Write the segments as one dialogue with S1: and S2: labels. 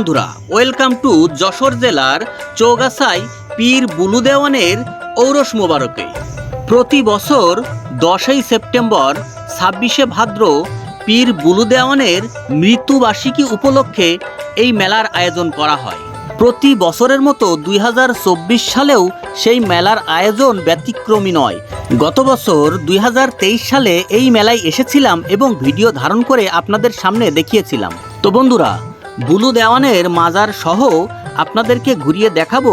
S1: বন্ধুরা welcome to Jessore জেলার চৌগাছাই পীর বুলু দেওয়ানের ঔরস মোবারকে। প্রতি বছর দশই সেপ্টেম্বর ছাব্বিশে ভাদ্র পীর বুলু দেওয়ানের মৃত্যুবার্ষিকী উপলক্ষে এই মেলার আয়োজন করা হয়। প্রতি বছরের মতো দুই হাজার চব্বিশ সালেও সেই মেলার আয়োজন ব্যতিক্রমী নয়। গত বছর দুই হাজার তেইশ সালে এই মেলায় এসেছিলাম এবং ভিডিও ধারণ করে আপনাদের সামনে দেখিয়েছিলাম। তো বন্ধুরা বুলু দেওয়ানের মাজার সহ আপনাদেরকে ঘুরিয়ে দেখাবো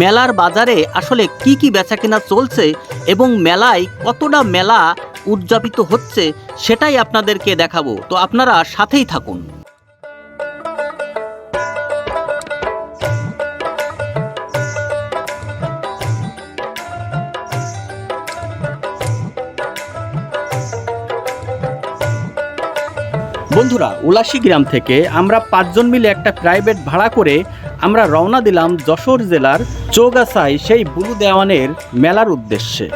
S1: মেলার বাজারে আসলে কি কি বেচাকেনা চলছে এবং মেলায় কতটা মেলা উদযাপিত হচ্ছে সেটাই আপনাদেরকে দেখাবো। তো আপনারা সাথেই থাকুন। বন্ধুরা, উলাসী গ্রাম থেকে আমরা পাঁচজন মিলে একটা প্রাইভেট ভাড়া করে আমরা রওনা দিলাম যশোর জেলার চৌগাছায় সেই বুলু দেওয়ানের মেলার উদ্দেশ্যে।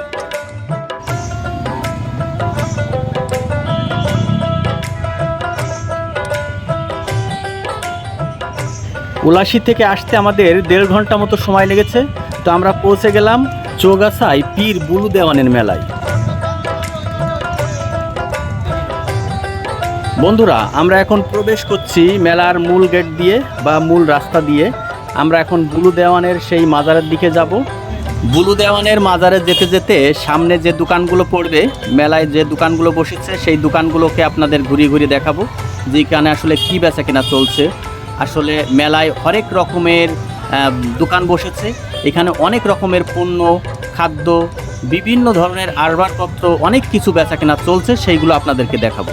S1: উলাসী থেকে আসতে আমাদের দেড় ঘণ্টা মতো সময় লেগেছে, তো আমরা পৌঁছে গেলাম চৌগাছায় পীর বুলু দেওয়ানের মেলায়। বন্ধুরা, আমরা এখন প্রবেশ করছি মেলার মূল গেট দিয়ে বা মূল রাস্তা দিয়ে। আমরা এখন বুলু দেওয়ানের সেই মাজারের দিকে যাব। বুলু দেওয়ানের মাজারে যেতে যেতে সামনে যে দোকানগুলো পড়বে, মেলায় যে দোকানগুলো বসেছে, সেই দোকানগুলোকে আপনাদের ঘুরিয়ে ঘুরিয়ে দেখাবো যেখানে আসলে কী বেচা কেনা চলছে। আসলে মেলায় হরেক রকমের দোকান বসেছে। এখানে অনেক রকমের পণ্য, খাদ্য, বিভিন্ন ধরনের আসবাবপত্র অনেক কিছু বেচা কেনা চলছে, সেইগুলো আপনাদেরকে দেখাবো।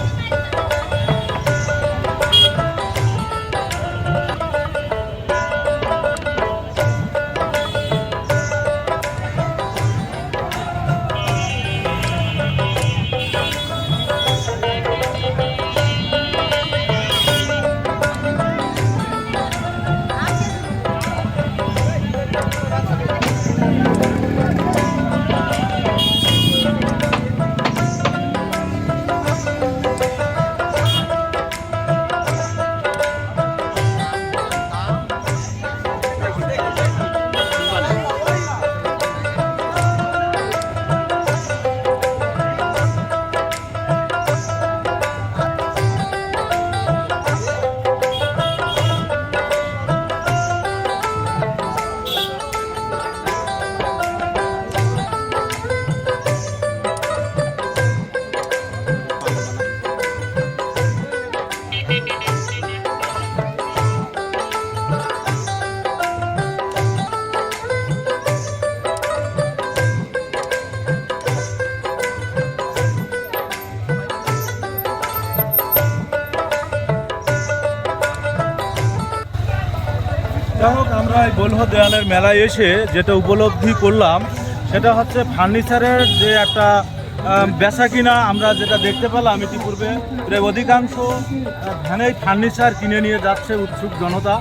S2: বলহ দেওয়ানের মেলায় এসে যেটা উপলব্ধি করলাম, সেটা হচ্ছে ফার্নিচারের যে একটা বেচা কিনা আমরা যেটা দেখতে পেলাম ইতিপূর্বে প্রায় অধিকাংশ ভ্যানেই ফার্নিচার কিনে নিয়ে যাচ্ছে উৎসুক জনতা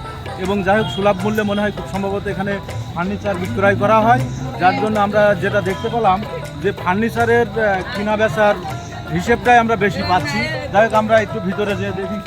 S2: এবং যাই হোক সুলভ মূল্যে মনে হয় খুব সম্ভবত এখানে ফার্নিচার বিক্রয় করা হয়। যার জন্য আমরা যেটা দেখতে পেলাম যে ফার্নিচারের কিনা বেচার হিসেবটাই আমরা বেশি পাচ্ছি। যাই হোক আমরা একটু ভিতরে যেয়ে দেখি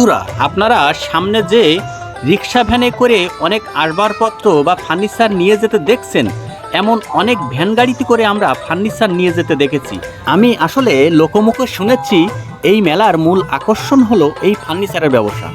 S1: বন্ধুরা, আপনারা সামনে যে রিক্সা ভ্যানে করে অনেক আসবারপত্র বা ফার্নিচার নিয়ে যেতে দেখছেন, এমন অনেক ভ্যান গাড়িতে করে আমরা ফার্নিচার নিয়ে যেতে দেখেছি। আমি আসলে লোকমুখে শুনেছি, এই মেলার মূল আকর্ষণ হলো এই ফার্নিচারের ব্যবসা।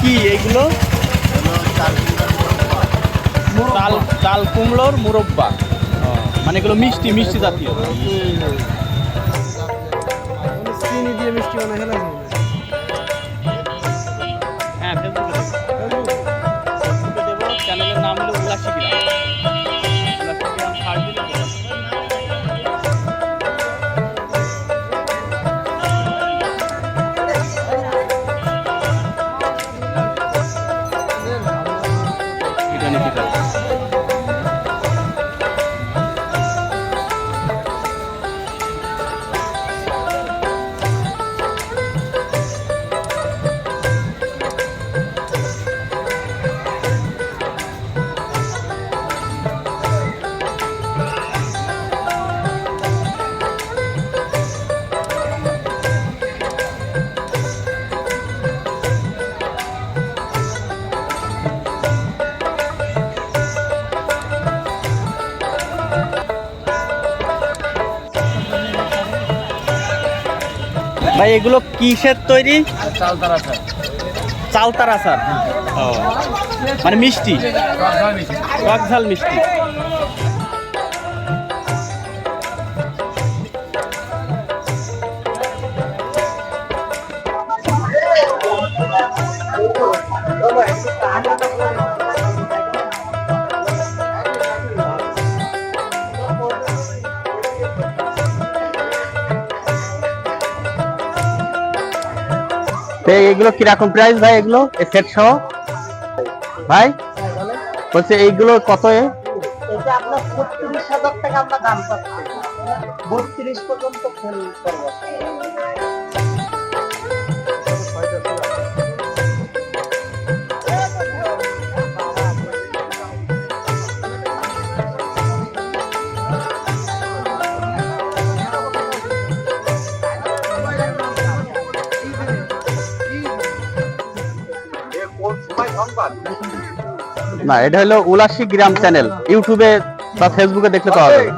S1: কি? এইগুলো তাল চাল কুমড়োর মুরব্বা। মানে এগুলো মিষ্টি মিষ্টি জাতীয়।
S3: চিনি দিয়ে মিষ্টি বানাই
S1: ভাই এগুলো কিসের তৈরি?
S3: চাল তারা
S1: চালতার আচার মানে মিষ্টি? টক ঝাল মিষ্টি। এগুলো কীরকম প্রাইস ভাই এগুলো? সেট সহ? ভাই? বলছে এইগুলো কত এ?
S4: এটা
S1: না এটা হলো উলাসি গ্রাম চ্যানেল ইউটিউবে বা ফেসবুকে দেখতে পাওয়া যাবে।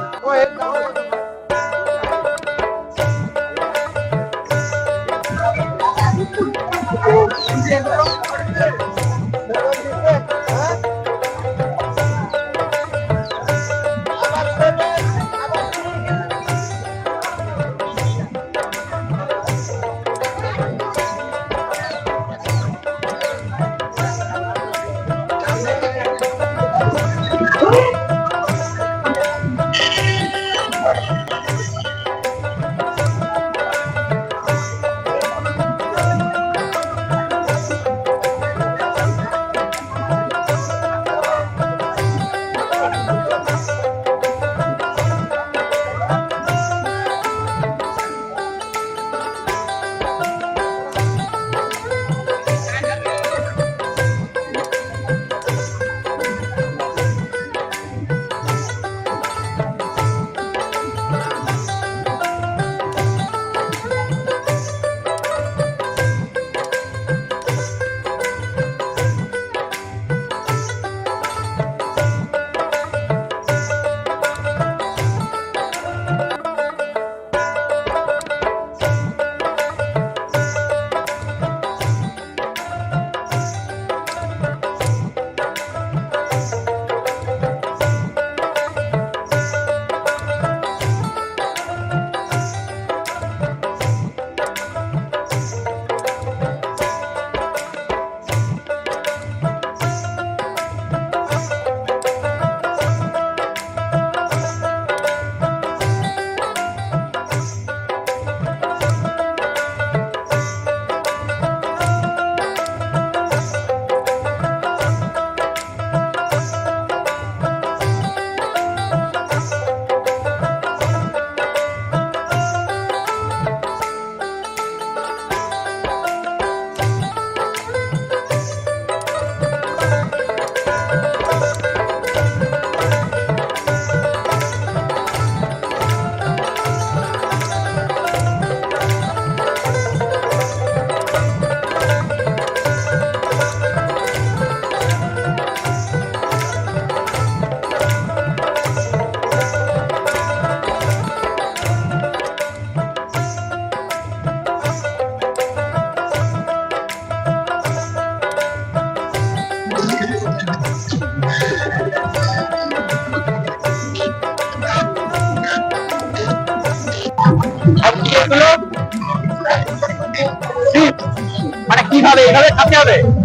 S1: হবে এইভাবে খাতে হবে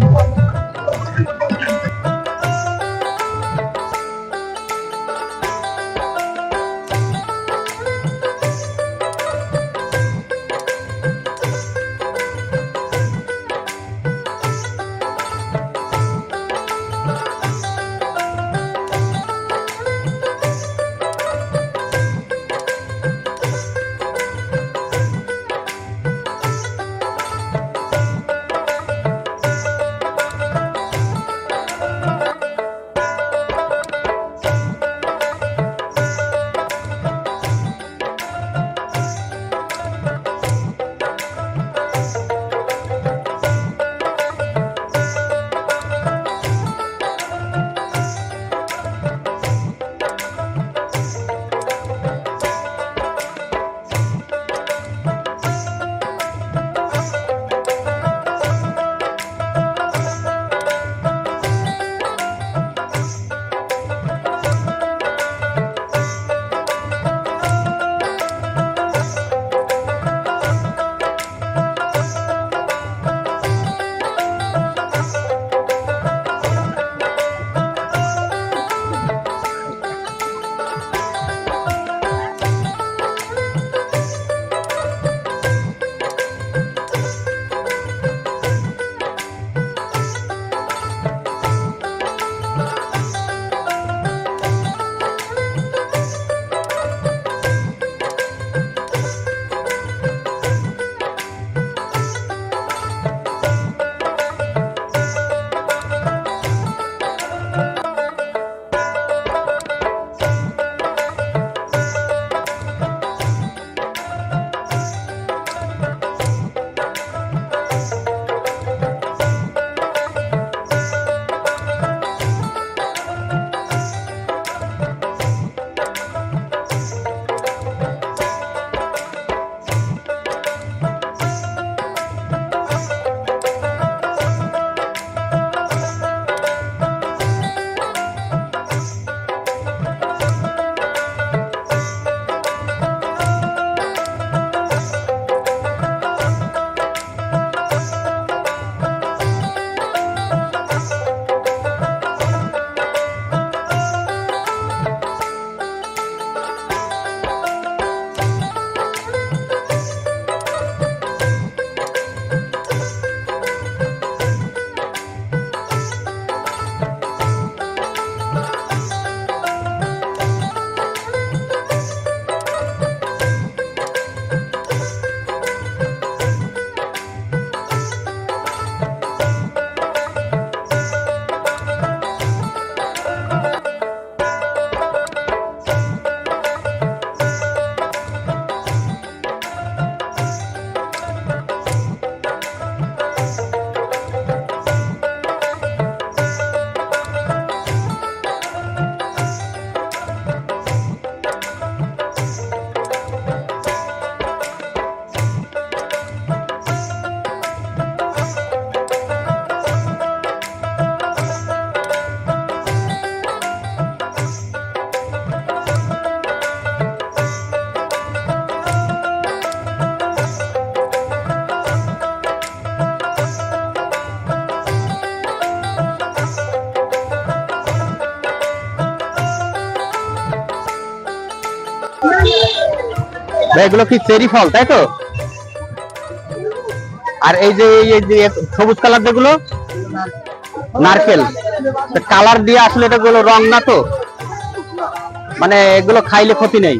S1: এগুলো কি চেরি ফল, তাই তো? আর এই যে, এই- যে সবুজ কালার যেগুলো? নারকেল। কালার দিয়ে আসলে এটা গুলো রং না তো? মানে এগুলো খাইলে ক্ষতি নেই।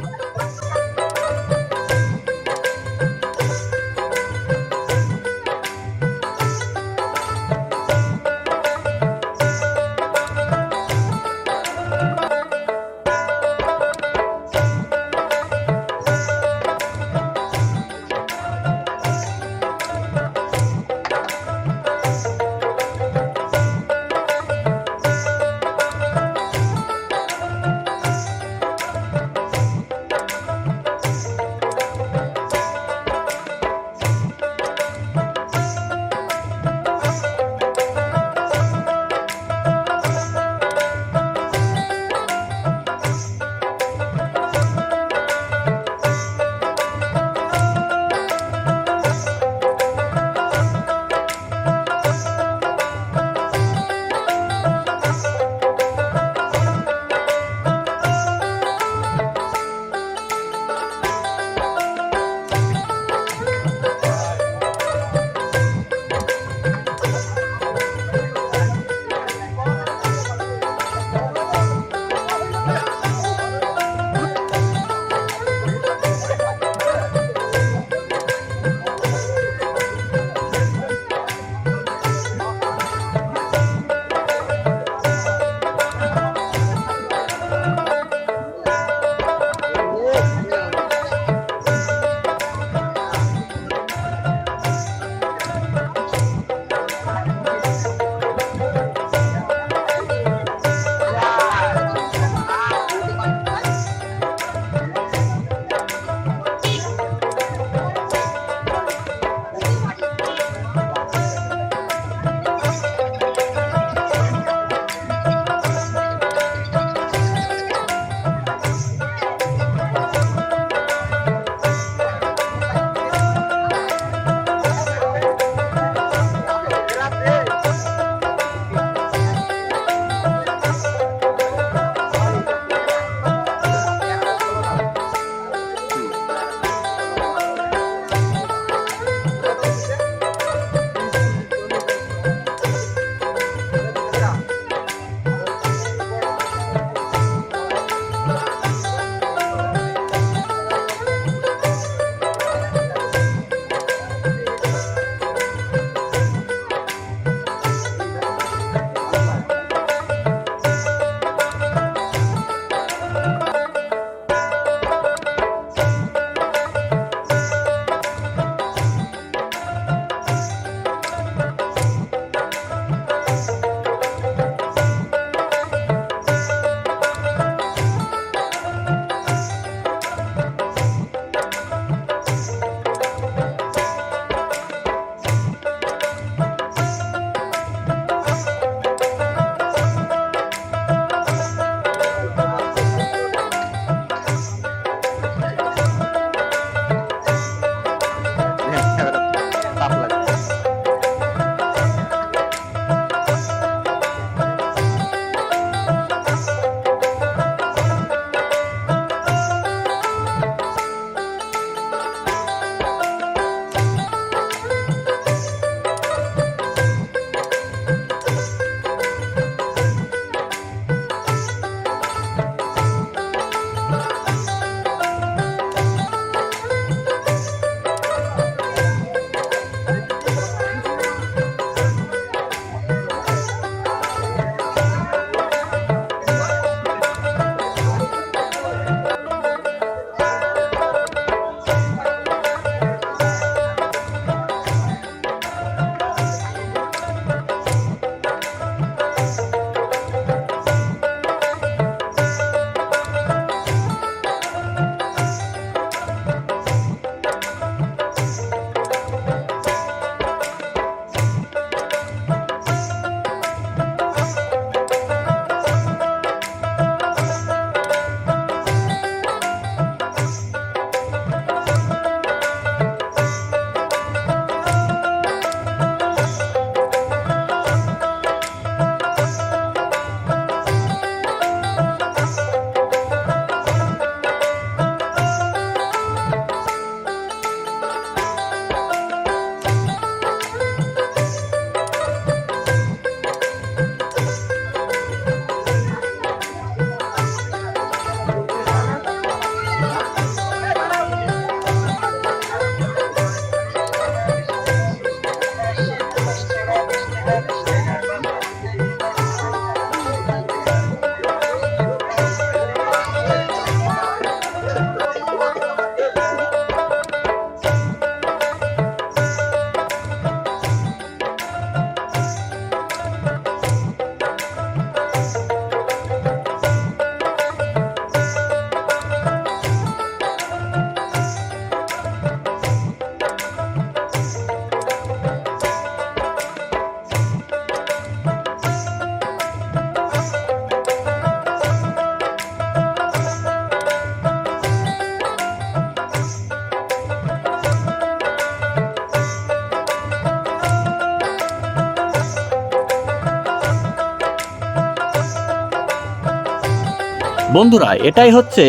S1: বন্ধুরা, এটাই হচ্ছে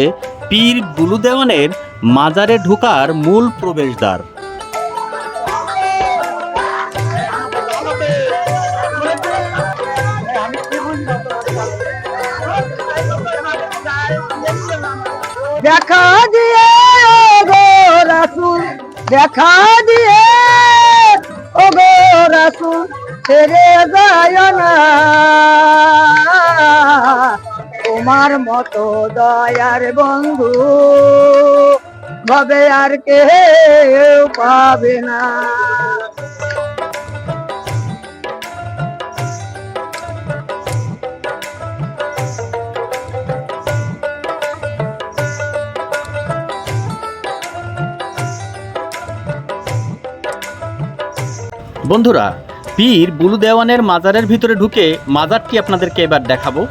S1: পীর বুলু দেওয়ানের মাজারে ঢোকার মূল প্রবেশদ্বার।
S4: দেখা দিয়ে গো রাসুল, দেখা দিয়ে ও গো রাসুল, ছেড়ে যায় না। তোমার মতো দয়ার বন্ধু, ভাবে আর কেউ পাবে না।
S1: বন্ধুরা, পীর বুলু দেওয়ানের মাজারের ভিতরে ঢুকে মাজারটি আপনাদেরকে এবার দেখাবো।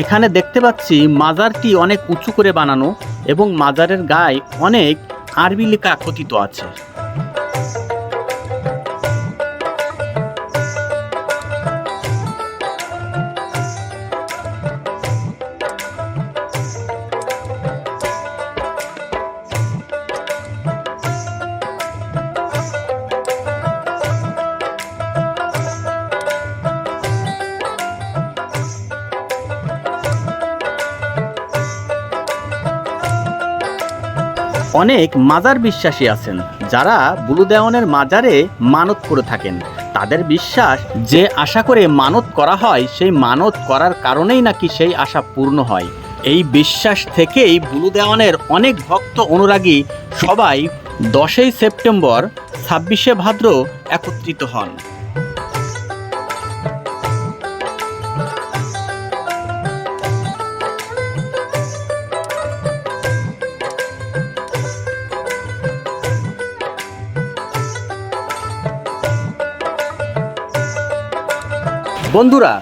S1: এখানে দেখতে পাচ্ছি মাজারটি অনেক উঁচু করে বানানো এবং মাজারের গায়ে অনেক আরবি লেখা কথিত আছে। অনেক মাজার বিশ্বাসী আছেন, যারা বুলু দেওয়ানের মাজারে মানত করে থাকেন। তাদের বিশ্বাস যে আশা করে মানত করা হয়, সেই মানত করার কারণেই নাকি সেই আশা পূর্ণ হয়। এই বিশ্বাস থেকেই বুলু দেওয়ানের অনেক ভক্ত অনুরাগী সবাই দশই সেপ্টেম্বর ছাব্বিশে ভাদ্র একত্রিত হন। বন্ধুরা,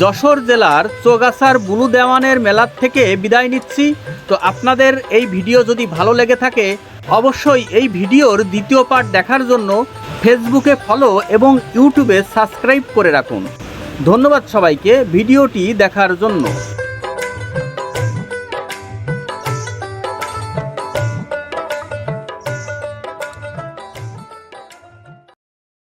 S1: যশোর জেলার চোগাছার বুলু দেওয়ানের মেলার থেকে বিদায় নিচ্ছি। তো আপনাদের এই ভিডিও যদি ভালো লেগে থাকে, অবশ্যই এই ভিডিওর দ্বিতীয় পার্ট দেখার জন্য ফেসবুকে ফলো এবং ইউটিউবে সাবস্ক্রাইব করে রাখুন। ধন্যবাদ সবাইকে ভিডিওটি দেখার জন্য।